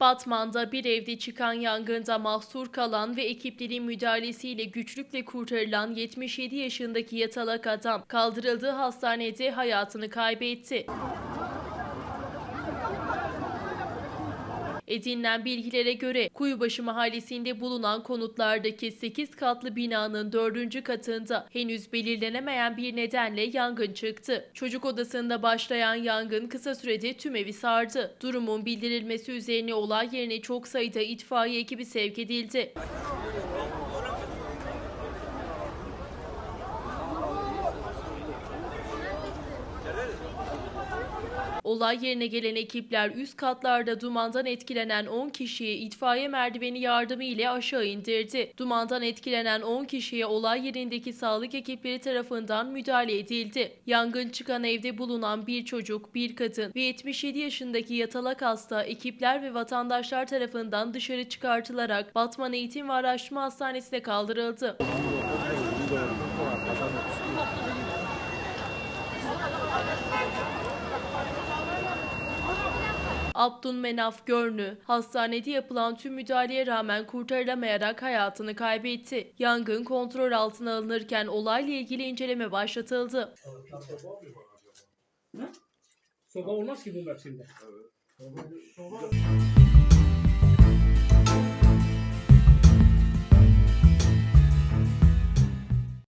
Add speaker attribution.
Speaker 1: Batman'da bir evde çıkan yangında mahsur kalan ve ekiplerin müdahalesiyle güçlükle kurtarılan 77 yaşındaki yatalak adam kaldırıldığı hastanede hayatını kaybetti. Edinilen bilgilere göre Kuyubaşı mahallesinde bulunan konutlardaki 8 katlı binanın 4. katında henüz belirlenemeyen bir nedenle yangın çıktı. Çocuk odasında başlayan yangın kısa sürede tüm evi sardı. Durumun bildirilmesi üzerine olay yerine çok sayıda itfaiye ekibi sevk edildi. Olay yerine gelen ekipler üst katlarda dumandan etkilenen 10 kişiyi itfaiye merdiveni yardımı ile aşağı indirdi. Dumandan etkilenen 10 kişiye olay yerindeki sağlık ekipleri tarafından müdahale edildi. Yangın çıkan evde bulunan bir çocuk, bir kadın ve 77 yaşındaki yatalak hasta ekipler ve vatandaşlar tarafından dışarı çıkartılarak Batman Eğitim ve Araştırma Hastanesi'ne kaldırıldı. Abdülmenaf Görnü, hastanede yapılan tüm müdahaleye rağmen kurtarılamayarak hayatını kaybetti. Yangın kontrol altına alınırken olayla ilgili inceleme başlatıldı.
Speaker 2: Soba olmaz ki bu mevsimde.